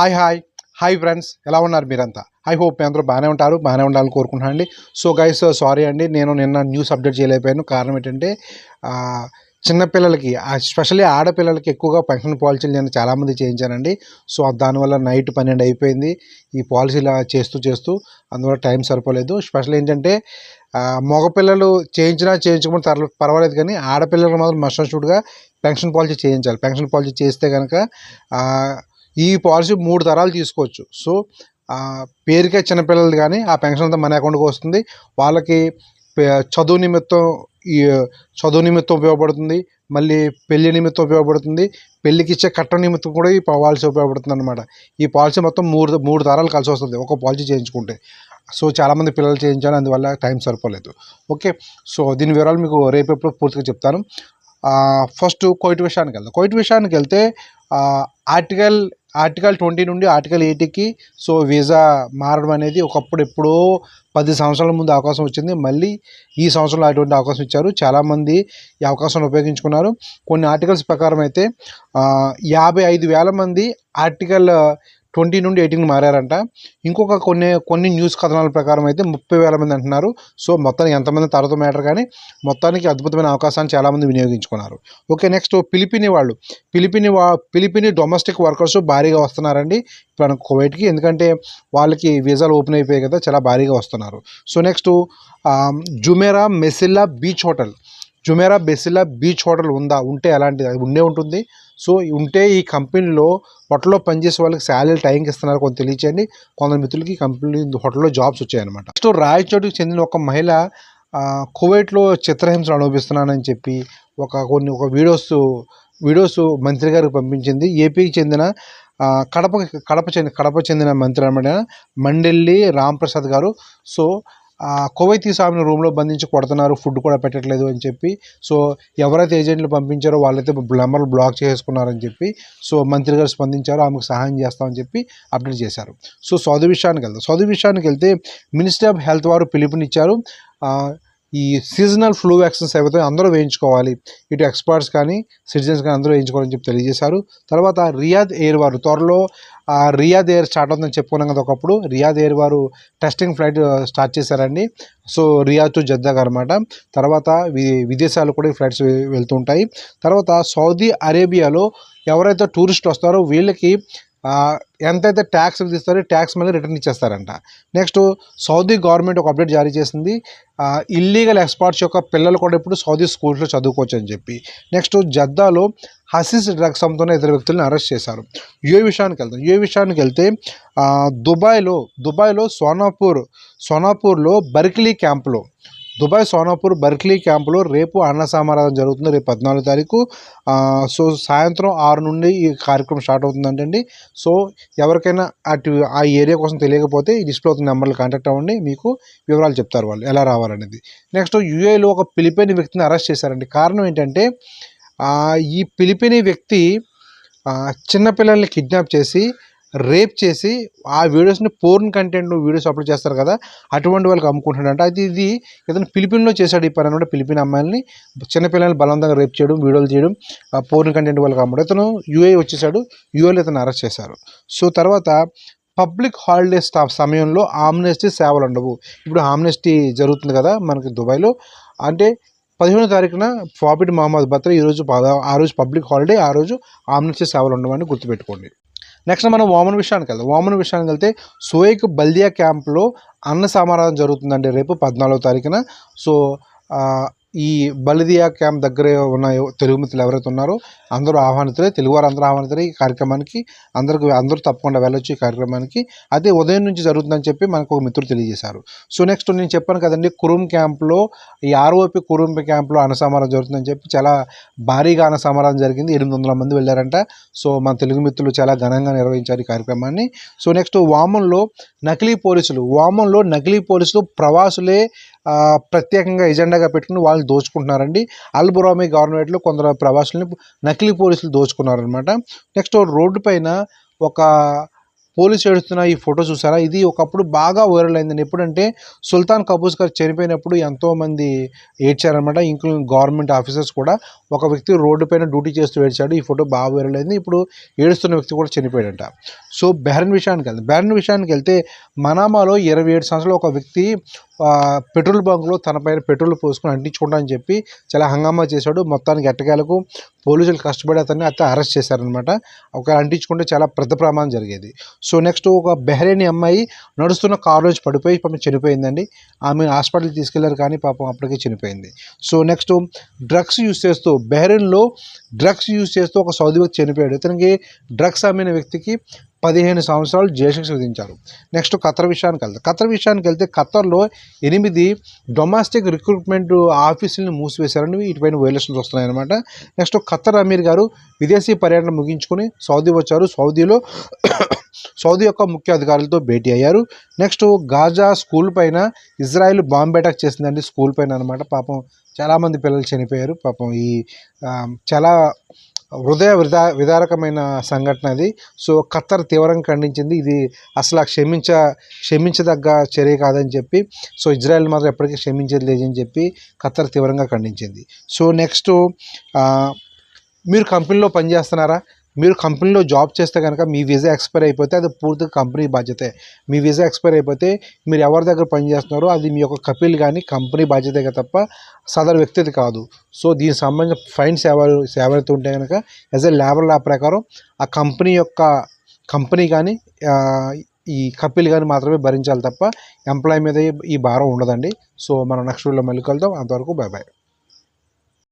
Hi hi hi friends ఎలా ఉన్నారు మీరంతా? ఐ హోప్ మీ అందరూ బాగానే ఉంటారు బాగానే ఉండాలని కోరుకుంటున్నాను అండి సో గైస్ సారీ uh, అండి. నేను నిన్న న్యూస్ అప్డేట్ చేయలేకపోయాను. కారణం ఏంటంటే ఆ, చిన్నపిల్లలకి ఎస్పెషల్లీ ఆడపిల్లలకి ఎక్కువగా పెన్షన్ పాలసీలు నేను చాలామంది చేయించానండి. సో దానివల్ల నైట్ పన్నెండు అయిపోయింది. ఈ పాలసీలు చేస్తూ చేస్తూ అందువల్ల టైం సరిపోలేదు. స్పెషల్ ఏంటంటే మగపిల్లలు చేయించినా చేయించకుండా తర్వా- పర్వాలేదు కానీ ఆడపిల్లలకు మాత్రం మస్ట్ షూట్గా పెన్షన్ పాలసీ చేయించాలి. పెన్షన్ పాలసీ చేస్తే కనుక ఈ పాలసీ మూడు తరాలు తీసుకోవచ్చు. సో పేరుకే చిన్నపిల్లలు కానీ ఆ పెన్షన్ అంతా మన అకౌంట్కి వస్తుంది. వాళ్ళకి చదువు నిమిత్తం ఈ చదువు నిమిత్తం ఉపయోగపడుతుంది. మళ్ళీ పెళ్ళి నిమిత్తం ఉపయోగపడుతుంది. పెళ్ళికి ఇచ్చే కట్ట నిమిత్తం కూడా ఈ పాలసీ ఉపయోగపడుతుంది అనమాట ఈ పాలసీ మొత్తం మూడు మూడు తరాలు కలిసి వస్తుంది. ఒక పాలసీ చేయించుకుంటే. సో చాలామంది పిల్లలు చేయించాలి. అందువల్ల టైం సరిపోలేదు. ఓకే? సో దీని వివరాలు మీకు రేపు ఎప్పుడు పూర్తిగా చెప్తాను. ఫస్ట్ కోయిట్ విషయానికి వెళ్దాం. కోయిట్ విషయానికి వెళ్తే ఆర్టికల్ ఆర్టికల్ ట్వంటీ నుండి ఆర్టికల్ ఎయిటీకి సో వీసా మారడం అనేది ఒకప్పుడు ఎప్పుడో పది సంవత్సరాల ముందు అవకాశం వచ్చింది. మళ్ళీ ఈ సంవత్సరంలో అటువంటి అవకాశం ఇచ్చారు. చాలామంది ఈ అవకాశాన్ని ఉపయోగించుకున్నారు. కొన్ని ఆర్టికల్స్ ప్రకారం అయితే యాభై ఐదు వేల మంది ఆర్టికల్ ట్వంటీ నుండి ఎయిటీన్ మారారంట. ఇంకొక కొన్ని కొన్ని న్యూస్ కథనాల ప్రకారం అయితే ముప్పై వేల మంది అంటున్నారు. సో మొత్తానికి ఎంతమంది తర్వాత మ్యాటర్ కానీ మొత్తానికి అద్భుతమైన అవకాశాన్ని చాలామంది వినియోగించుకున్నారు. ఓకే నెక్స్ట్ పిలిపిని వాళ్ళు. పిలిపిని వా పిలిపిని డొమెస్టిక్ వర్కర్స్ భారీగా వస్తున్నారండి. ఇప్పుడు మన కువైట్కి ఎందుకంటే వాళ్ళకి వీసాలు ఓపెన్ అయిపోయాయి కదా చాలా భారీగా వస్తున్నారు. So next Jumeirah Messilah beach hotel. Jumeirah Messilah beach hotel ఉందా? ఉంటే ఎలాంటిది? అది ఉండే ఉంటుంది. సో ఉంటే ఈ కంపెనీలో హోటల్లో పనిచేసే వాళ్ళకి శాలరీ టైంకి ఇస్తున్నారు కొంత తెలియచేయండి. కొందరు మిత్రులకి కంపెనీ హోటల్లో జాబ్స్ వచ్చాయన్నమాట. నెక్స్ట్ రాయచోటికి చెందిన ఒక మహిళ కువైట్లో చిత్రహింసలు అనుభవిస్తున్నానని చెప్పి ఒక కొన్ని ఒక వీడియోస్ వీడియోస్ మంత్రి గారికి పంపించింది. ఏపీకి చెందిన కడప కడప చెందిన కడప చెందిన మంత్రి అనమాట మండెల్లి రాంప్రసాద్ గారు. సో కువైతీ స్వామిని రూమ్లో బంధించి కొడుతున్నారు ఫుడ్ కూడా పెట్టట్లేదు అని చెప్పి. సో ఎవరైతే ఏజెంట్లు పంపించారో వాళ్ళైతే నెంబర్లు బ్లాక్ చేసుకున్నారని చెప్పి. సో మంత్రి గారు స్పందించారు ఆమెకు సహాయం చేస్తామని చెప్పి అప్డేట్ చేశారు. సో సౌది విషయానికి వెళ్తాం సౌది విషయానికి వెళ్తే మినిస్ట్రీ ఆఫ్ హెల్త్ వారు పిలుపునిచ్చారు. ఈ సీజనల్ ఫ్లూ వ్యాక్సిన్స్ ఏవైతే అందరూ వేయించుకోవాలి. ఇటు ఎక్స్పర్ట్స్ కానీ సిటిజన్స్ కానీ అందరూ వేయించుకోవాలని చెప్పి తెలియజేశారు. తర్వాత రియాద్ ఎయిర్ వారు త్వరలో ఆ, రియాద్ ఎయిర్ స్టార్ట్ అవుతుందని చెప్పుకున్నాం కదా ఒకప్పుడు. రియాద్ ఎయిర్ వారు టెస్టింగ్ ఫ్లైట్ స్టార్ట్ చేశారండి. సో రియాద్ టు జద్దాగ్ అనమాట తర్వాత వి విదేశాలు కూడా ఈ ఫ్లైట్స్ వెళ్తుంటాయి తర్వాత సౌదీ అరేబియాలో ఎవరైతే టూరిస్ట్ వస్తారో వీళ్ళకి ఎంతైతే ట్యాక్స్ విధిస్తారో ట్యాక్స్ మళ్ళీ రిటర్న్ ఇచ్చేస్తారంట. నెక్స్ట్ సౌదీ గవర్నమెంట్ ఒక అప్డేట్ జారీ చేసింది. ఇల్లీగల్ ఎక్స్పర్ట్స్ యొక్క పిల్లలు కూడా ఇప్పుడు సౌదీ స్కూల్స్లో చదువుకోవచ్చు అని చెప్పి. నెక్స్ట్ జద్దాలో హసిస్ డ్రగ్స్ అమ్ముతున్న ఇద్దరు వ్యక్తులను అరెస్ట్ చేశారు. ఏ విషయానికి వెళ్తాం ఏ విషయానికి వెళ్తే దుబాయ్లో దుబాయ్లో సోనాపూర్ సోనాపూర్లో బర్కిలీ క్యాంపులో దుబాయ్ సోనాపూర్ బర్క్లీ క్యాంపులో రేపు అన్న సమారాధన జరుగుతుంది. రేపు పద్నాలుగు తారీఖు సో సాయంత్రం ఆరు నుండి ఈ కార్యక్రమం స్టార్ట్ అవుతుందంటండి సో ఎవరికైనా అటు ఆ ఏరియా కోసం తెలియకపోతే ఈ డిస్ప్లే అవుతున్న నెంబర్లు కాంటాక్ట్ అవ్వండి. మీకు వివరాలు చెప్తారు వాళ్ళు ఎలా రావాలనేది. నెక్స్ట్ యూఏలో ఒక పిలిపేని వ్యక్తిని అరెస్ట్ చేశారండి. కారణం ఏంటంటే ఈ పిలిపిని వ్యక్తి చిన్నపిల్లల్ని కిడ్నాప్ చేసి రేప్ చేసి ఆ వీడియోస్ని పోర్న్ కంటెంట్ వీడియోస్ అప్లోడ్ చేస్తారు కదా అటువంటి వాళ్ళకి అమ్ముకుంటాడంట అయితే ఇది ఇతను ఫిలిపిన్లో చేశాడు ఈ పని అనమాట ఫిలిపిన్ అమ్మాయిని చిన్నపిల్లల్ని బలవంతంగా రేప్ చేయడం వీడియోలు చేయడం పోర్న్ కంటెంట్ వాళ్ళకి అమ్మడం. ఇతను యూఏ వచ్చేసాడు యూఏలో ఇతను అరెస్ట్ చేశారు. సో తర్వాత పబ్లిక్ హాలిడే సమయంలో ఆమ్నెస్టీ సేవలు ఉండవు. ఇప్పుడు ఆమ్నెస్టీ జరుగుతుంది కదా మనకి దుబాయ్లో. అంటే పదిహేనో తారీఖున ఫాబిడ్ మహమ్మద్ బత్ర ఈరోజు ఆ రోజు పబ్లిక్ హాలిడే ఆ రోజు ఆమ్నెస్టీ సేవలు ఉండవని గుర్తుపెట్టుకోండి. నెక్స్ట్ మనం వామన్ విషయానికి వెళ్దాం. వామన్ విషయానికి వెళ్తే సోయిక్ బల్దియా క్యాంప్లో అన్న సమారాధన జరుగుతుందండి రేపు పద్నాలుగో తారీఖున. సో ఈ బలిదియా క్యాంప్ దగ్గర ఉన్న తెలుగు మిత్రులు ఎవరైతే ఉన్నారో అందరూ ఆహ్వానితులే. తెలుగువారు అందరూ ఆహ్వానితులే ఈ కార్యక్రమానికి. అందరికి అందరూ తప్పకుండా వెళ్ళొచ్చు ఈ కార్యక్రమానికి. అదే ఉదయం నుంచి జరుగుతుందని చెప్పి మనకు ఒక మిత్రుడు తెలియజేశారు. సో నెక్స్ట్ నేను చెప్పాను కదండి కురుమ్ క్యాంప్లో ఈ ఆర్ఓపి కురుం క్యాంప్లో అన్నసమారాధన జరుగుతుందని చెప్పి చాలా భారీగా అన్నసమారాధన జరిగింది. ఎనిమిది వందల మంది వెళ్ళారంట. సో మన తెలుగు మిత్రులు చాలా ఘనంగా నిర్వహించారు ఈ కార్యక్రమాన్ని. సో నెక్స్ట్ వామన్లో నకిలీ పోలీసులు వామన్లో నకిలీ పోలీసులు ప్రవాసులే ప్రత్యేకంగా ఎజెండాగా పెట్టుకుని వాళ్ళు దోచుకుంటున్నారండి. అల్బురామి గవర్నమెంట్లో కొందరు ప్రవాసులని నకిలీ పోలీసులు దోచుకున్నారనమాట నెక్స్ట్ రోడ్డు పైన ఒక పోలీసు ఏడుస్తున్న ఈ ఫోటో చూసారా? ఇది ఒకప్పుడు బాగా వైరల్ అయిందండి. ఎప్పుడంటే సుల్తాన్ కబూస్ గారు చనిపోయినప్పుడు ఎంతోమంది ఏడ్చారనమాట ఇంక్లూడింగ్ గవర్నమెంట్ ఆఫీసర్స్ కూడా ఒక వ్యక్తి రోడ్డు పైన డ్యూటీ చేస్తూ ఏడ్చాడు. ఈ ఫోటో బాగా వైరల్ అయింది. ఇప్పుడు ఏడుస్తున్న వ్యక్తి కూడా చనిపోయాడంట. సో బెహరన్ విషయానికి వెళ్తే బెహరన్ విషయానికి వెళ్తే మనామాలో ఇరవై ఏడు సంవత్సరాలు ఒక వ్యక్తి పెట్రోల్ బంక్లో తన పైన పెట్రోల్ పోసుకొని అంటించుకుంటా అని చెప్పి చాలా హంగామా చేశాడు. మొత్తానికి ఎట్టకేలకు పోలీసులు కష్టపడి అతన్ని అతను అరెస్ట్ చేశారనమాట ఒకవేళ అంటించుకుంటే చాలా పెద్ద ప్రమాదం జరిగేది. సో నెక్స్ట్ ఒక బెహ్రేని అమ్మాయి నడుస్తున్న కారు నుంచి పడిపోయి పాపం చనిపోయిందండి. ఆమె హాస్పిటల్కి తీసుకెళ్ళారు కానీ పాపం అప్పటికే చనిపోయింది. సో నెక్స్ట్ డ్రగ్స్ యూస్ చేస్తూ బెహ్రెన్లో డ్రగ్స్ యూస్ చేస్తూ ఒక సౌదీ వ్యక్తి చనిపోయాడు. ఇతనికి డ్రగ్స్ అమ్మిన వ్యక్తికి పదిహేను సంవత్సరాలు జైలు శిక్ష విధించారు. నెక్స్ట్ ఖతర్ విషయానికి వెళ్తే ఖతర్ విషయానికి వెళ్తే ఖతర్లో ఎనిమిది డొమెస్టిక్ రిక్రూట్మెంట్ ఆఫీసులను మూసివేశారని వీటిపైన వైలేషన్స్ వస్తున్నాయన్నమాట. నెక్స్ట్ ఖతర్ అమీర్ గారు విదేశీ పర్యటన ముగించుకొని సౌదీ వచ్చారు. సౌదీలో సౌదీ యొక్క ముఖ్య అధికారులతో భేటీ అయ్యారు. నెక్స్ట్ గాజా స్కూల్ పైన ఇజ్రాయెల్ బాంబ్ అటాక్ చేసిందండి స్కూల్ పైన అనమాట పాపం చాలామంది పిల్లలు చనిపోయారు. పాపం ఈ చాలా హృదయ విదా విదారకమైన సంఘటన అది. సో ఖత్తర్ తీవ్రంగా ఖండించింది. ఇది అసలు క్షమించ క్షమించదగ్గ చర్య కాదని చెప్పి సో ఇజ్రాయెల్ మాత్రం ఎప్పటికీ క్షమించేది లేదని చెప్పి ఖత్తర్ తీవ్రంగా ఖండించింది. సో నెక్స్ట్ మీరు కంపెనీలో పనిచేస్తున్నారా? మీరు కంపెనీలో జాబ్ చేస్తే కనుక మీ వీసా ఎక్స్పైర్ అయిపోతే అది పూర్తిగా కంపెనీ బాధ్యతే. మీ వీసా ఎక్స్పైర్ అయిపోతే మీరు ఎవరి దగ్గర పనిచేస్తున్నారో అది మీ యొక్క కపిల్ కానీ కంపెనీ బాధ్యతే తప్ప సదరు వ్యక్తిది కాదు. సో దీనికి సంబంధించిన ఫైన్స్ ఎవరు ఎవరైతే ఉంటే కనుక యాజ్ ఎ లేబర్ లా ప్రకారం ఆ కంపెనీ యొక్క కంపెనీ కానీ ఈ కపిల్ కానీ మాత్రమే భరించాలి తప్ప ఎంప్లాయ్ మీద ఈ- ఈ భారం ఉండదండి. సో మనం నెక్స్ట్ వీడియోలో మళ్ళీ కలుద్దాం. అంతవరకు బాయ్ బాయ్